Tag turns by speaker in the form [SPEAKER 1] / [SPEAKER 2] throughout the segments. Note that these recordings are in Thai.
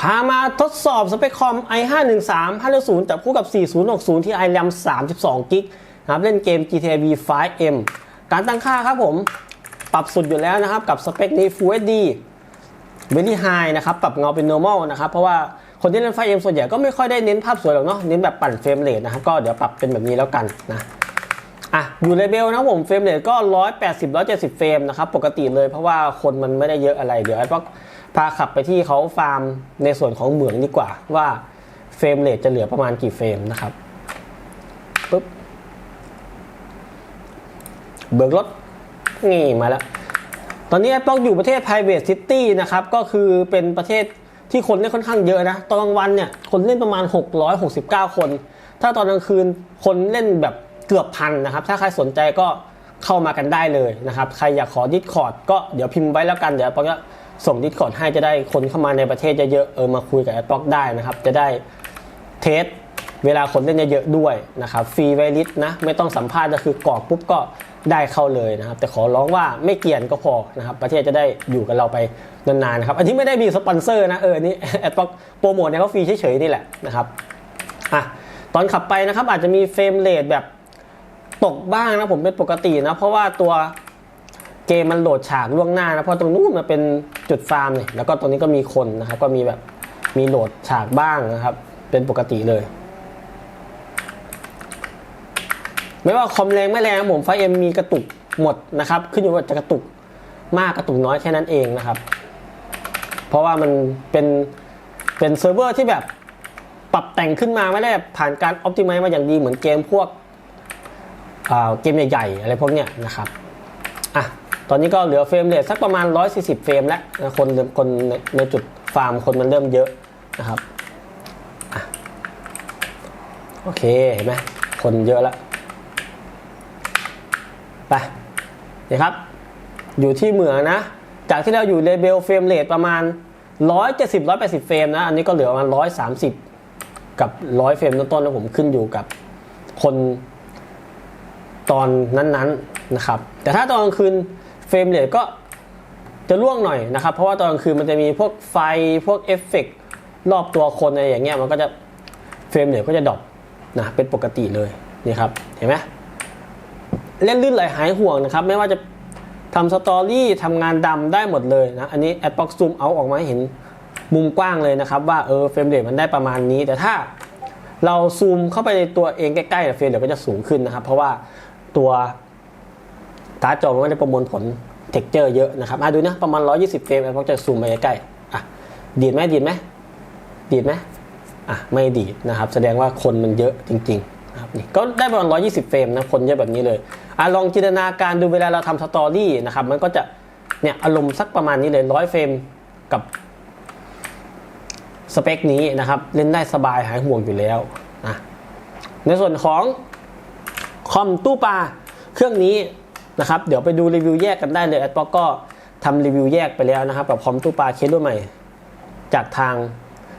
[SPEAKER 1] พามาทดสอบสเปคคอม i513 560จับคู่กับ 4060 ที่ iRAM 32 g b นะครับเล่นเกม GTA V 5M การตั้งค่าครับผม ปรับสุดอยู่แล้วนะครับ กับสเปคนี้ Full HD Very High นะครับ ปรับเงาเป็น normal นะครับ เพราะว่าคนที่เล่น 5M ส่วนใหญ่ก็ไม่ค่อยได้เน้นภาพสวยหรอกเนาะเน้นแบบปั่นเฟรมเรทนะครับ ก็เดี๋ยวปรับเป็นแบบนี้แล้วกันนะ อะอยู่เลเบลนะผมเฟรมเรทก็ 180 170 เฟรมนะครับ ปกติเลยเพราะว่าคนมันไม่ได้เยอะอะไร เดี๋ยวไอ้พวกพาขับไปที่เขาฟาร์มในส่วนของเหมืองดีกว่า ว่าเฟรมเรทจะเหลือประมาณกี่เฟรมนะครับปุ๊บเบิกรถนี่มาแล้ว ตอนนี้ไอ้ป๊อกอยู่ประเทศ private city นะครับ ก็คือเป็นประเทศที่คนเล่นค่อนข้างเยอะนะ ตอนกลางวันเนี่ย คนเล่นประมาณ 669 คน ถ้าตอนกลางคืนคนเล่นแบบ เกือบพันนะครับ ถ้าใครสนใจก็เข้ามากันได้เลยนะครับ ใครอยากขอดิสคอร์ดก็เดี๋ยวพิมพ์ไว้แล้วกัน เดี๋ยวป๊อกจะส่งดิสคอร์ดให้จะได้คนเข้ามาในประเทศเยอะๆเออมาคุยกับไอ้ป๊อกได้นะครับ จะได้เทสเวลาคนเล่นเยอะๆด้วยนะครับฟรีไวลิสนะไม่ต้องสัมภาษณ์ก็คือกรอกปุ๊บก็ได้เข้าเลยนะครับ แต่ขอร้องว่าไม่เกี่ยนก็พอนะครับ ประเทศจะได้อยู่กับเราไปนานๆนะครับ อันนี้ไม่ได้มีสปอนเซอร์นะเออนี่แอดป๊อกโปรโมทเนี่ยเขาฟรีเฉยๆนี่แหละนะครับอะตอนขับไปนะครับอาจจะมีเฟรมเรทแบบ ตกบ้างนะผมเป็นปกตินะ เพราะว่าตัวเกมมันโหลดฉากล่วงหน้านะเพราะตรงนู้นมันเป็นจุดฟาร์มเนี่ยแล้วก็ตรงนี้ก็มีคนนะครับ ก็มีแบบมีโหลดฉากบ้างนะครับ เป็นปกติเลย ไม่ว่าคอมแรงไม่แรงผมไฟเอ็มมีกระตุกหมดนะครับ ขึ้นอยู่ว่าจะกระตุกมากกระตุกน้อยแค่นั้นเองนะครับ เพราะว่ามันเป็นเป็นเซิร์ฟเวอร์ที่แบบปรับแต่งขึ้นมาไม่ได้ผ่านการออ t ติ i z e มาอย่างดีเหมือนเกมพวก เกมใหญ่ๆอะไรพวกเนี้ยนะครับอะตอนนี้ก็เหลือเฟรมเรทสักประมาณ 140 เฟรมแล้วคนคนในจุดฟาร์มคนมันเริ่มเยอะนะครับอะโอเคเห็นไหมคนเยอะแล้วไปนี่ครับ อยู่ที่เหมือนะ จากที่เราอยู่เลเบลเฟรมเรทประมาณ 170 180 เฟรมนะ อันนี้ก็เหลือประมาณ 130 กับ 100 เฟรมต้นๆนะผมขึ้นอยู่กับคน ตอนนั้นๆนะครับ แต่ถ้าตอนกลางคืนเฟรมเรทก็จะล่วงหน่อยนะครับ เพราะว่าตอนกลางคืนมันจะมีพวกไฟพวกเอฟเฟกต์รอบตัวคนอะไรอย่างเงี้ยมันก็จะเฟรมเรทก็จะดรอปนะเป็นปกติเลยนี่ครับเห็นไหมเล่นลื่นไหลหายห่วงนะครับ ไม่ว่าจะทำสตอรี่ทำงานดำได้หมดเลยนะ อันนี้แอดบ็อกซูมเอาออกมาเห็นมุมกว้างเลยนะครับ ว่าเออเฟรมเรทมันได้ประมาณนี้ แต่ถ้าเราซูมเข้าไปในตัวเองใกล้ๆเฟรมเรทก็จะสูงขึ้นนะครับ เพราะว่า ตัวการ์ดจอมันไม่ได้ประมวลผลเท็กเจอร์เยอะนะครับมาดูนะประมาณ 120 เฟรมแอดบ็อกจะซูมไปใกล้ๆอะดีดไหมดีดไหมดีดไหมอะไม่ดีดนะครับ แสดงว่าคนมันเยอะจริงๆนะครับนี่ก็ได้ประมาณ 120 เฟรมนะคนเยอะแบบนี้เลยอะลองจินตนาการดูเวลาเราทำสตอรี่นะครับมันก็จะเนี่ยอารมณ์สักประมาณนี้เลย100เฟรมกับสเปคนี้นะครับ เล่นได้สบายหายห่วงอยู่แล้วนะในส่วนของ คอมตู้ปลาเครื่องนี้นะครับเดี๋ยวไปดูรีวิวแยกกันได้เลยแอดบ็อกก็ทำรีวิวแยกไปแล้วนะครับกับคอมตู้ปลาเคสรุ่นใหม่ จากทาง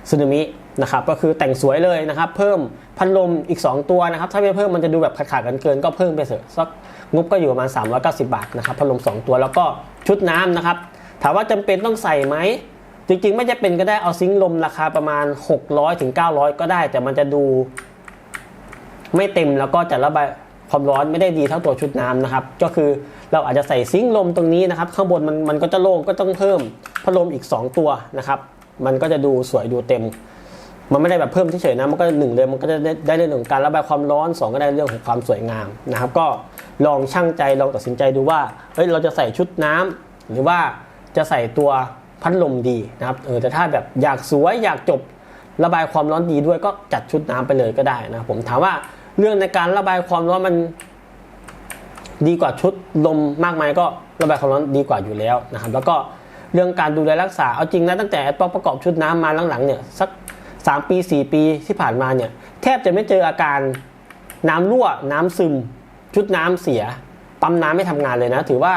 [SPEAKER 1] ซึนามินะครับก็คือแต่งสวยเลยนะครับ เพิ่มพัดลมอีก 2 ตัวนะครับ ถ้าไม่เพิ่มมันจะดูแบบขาดๆกันเกินก็เพิ่มไปเถอะสักงบก็อยู่ประมาณ 390 บาทนะครับพัดลม 2 ตัวแล้วก็ชุดน้ำนะครับ ถามว่าจำเป็นต้องใส่ไหม จริงๆ ไม่จะเป็นก็ได้เอาซิงค์ลมราคาประมาณ 600ถึง900 ก็ได้ แต่มันจะดูไม่เต็มแล้วก็จะระบาย ความร้อนไม่ได้ดีเท่าตัวชุดน้ำนะครับ ก็คือเราอาจจะใส่ซิงค์ลมตรงนี้นะครับ ข้างบนมันมันก็จะโล่งก็ต้องเพิ่มพัดลมอีก 2 ตัวนะครับ มันก็จะดูสวยดูเต็ม มันไม่ได้แบบเพิ่มเฉยๆนะมันก็หนึ่งเลยมันก็จะได้ได้เรื่องของการระบายความร้อนสองก็ได้เรื่องของความสวยงามนะครับ ก็ลองช่างใจลองตัดสินใจดูว่าเอ้ยเราจะใส่ชุดน้ำหรือว่าจะใส่ตัวพัดลมดีนะครับเออแต่ถ้าแบบอยากสวยอยากจบระบายความร้อนดีด้วยก็จัดชุดน้ำไปเลยก็ได้นะผมถามว่า เรื่องในการระบายความร้อนมันดีกว่าชุดลมมากไหมก็ระบายความร้อนดีกว่าอยู่แล้วนะครับ แล้วก็เรื่องการดูแลรักษาเอาจริงนะตั้งแต่ป๊อกประกอบชุดน้ำมาหลังๆเนี่ยสัก 3 ปี 4 ปีที่ผ่านมาเนี่ยแทบจะไม่เจออาการน้ำรั่วน้ำซึม ชุดน้ำเสีย ปั๊มน้ำไม่ทำงานเลยนะ ถือว่า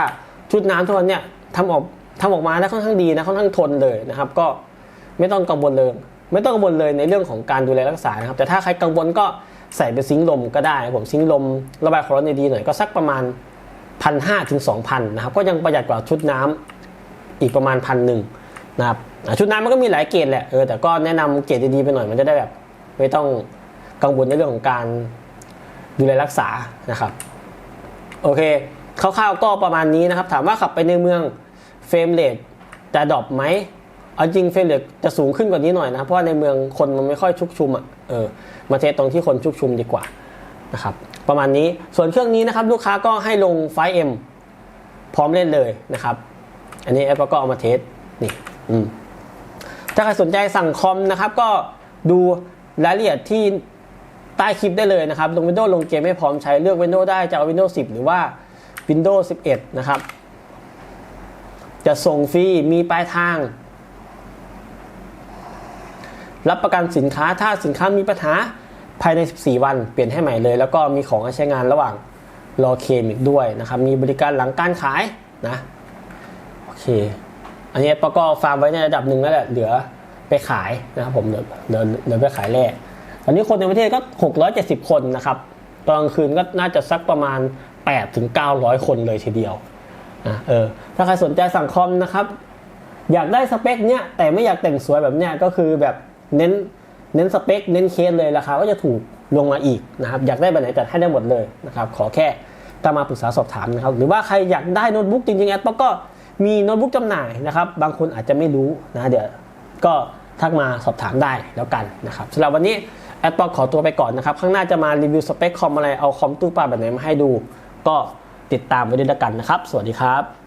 [SPEAKER 1] ชุดน้ำทุกวันเนี่ยทำออกทำออกมาได้ค่อนข้างดีนะค่อนข้างทนเลยนะครับ ก็ไม่ต้องกังวลเลย ไม่ต้องกังวลเลยในเรื่องของการดูแลรักษานะครับ แต่ถ้าใครกังวลก็ใส่เป็นซิงลมก็ได้ผมซิงลมระบายความร้อนดีหน่อยก็สักประมาณพันห้าถึงสองพันนะครับก็ยังประหยัดกว่าชุดน้ำอีกประมาณพันหนึ่งนะครับชุดนั้นมันก็มีหลายเกรดแหละเออแต่ก็แนะนำเกรดดีๆไปหน่อยมันจะได้แบบ ไม่ต้องกังวลในเรื่องของการดูแลรักษานะครับโอเคคร่าวๆก็ประมาณนี้นะครับ ถามว่าขับไปในเมืองเฟรมเรทจะดรอปไหม เอาจริงเฟรมเรทจะสูงขึ้นกว่านี้หน่อยนะ เพราะว่าในเมืองคนมันไม่ค่อยชุกชุมอะเออมาเทสตรงที่คนชุกชุมดีกว่านะครับประมาณนี้ส่วนเครื่องนี้นะครับลูกค้าก็ให้ลงไฟเอ็มพร้อมเล่นเลยนะครับ อันนี้แอปก็เอามาเทสนี่อืมถ้าใครสนใจสั่งคอมนะครับ ก็ดูรายละเอียดที่ใต้คลิปได้เลยนะครับ ลง Windows ลงเกมไม่พร้อมใช้เลือก Windows ได้จะเอา Windows 10 หรือว่า Windows 11 นะครับ จะส่งฟรีมีปลายทาง รับประกันสินค้าถ้าสินค้ามีปัญหาภายใน 14 วันเปลี่ยนให้ใหม่เลย แล้วก็มีของใช้งานระหว่างรอเคมอีกด้วยนะครับ มีบริการหลังการขายนะโอเค อันนี้ปก็ฟาร์มไว้ในระดับหนึ่งแล้วแหละเหลือไปขายนะครับผมเหลือเหลือเหลือไปขายแร่ตอนนี้คนในประเทศก็ 670 คนนะครับตอนกลางคืนก็น่าจะสักประมาณ 8 ถึง 900 คนเลยทีเดียวนะเออถ้าใครสนใจสั่งคอมนะครับ อยากได้สเปคเนี้ยแต่ไม่อยากแต่งสวยแบบเนี้ยก็คือแบบ เน้นเน้นสเปค เน้นเคสเลยราคาก็จะถูกลงมาอีกนะครับอยากได้แบบไหนจัดให้ได้หมดเลยนะครับขอแค่ตามมาปรึกษาสอบถามนะครับหรือว่าใครอยากได้โน้ตบุ๊กจริงๆแอดก็มีโน้ตบุ๊กจำหน่ายนะครับบางคนอาจจะไม่รู้นะเดี๋ยวก็ทักมาสอบถามได้แล้วกันนะครับสำหรับวันนี้แอดปอขอตัวไปก่อนนะครับ ข้างหน้าจะมารีวิวสเปคคอมอะไรเอาคอมตู้ปลาแบบไหนมาให้ดู ก็ติดตามไว้ด้วยกันนะครับ สวัสดีครับ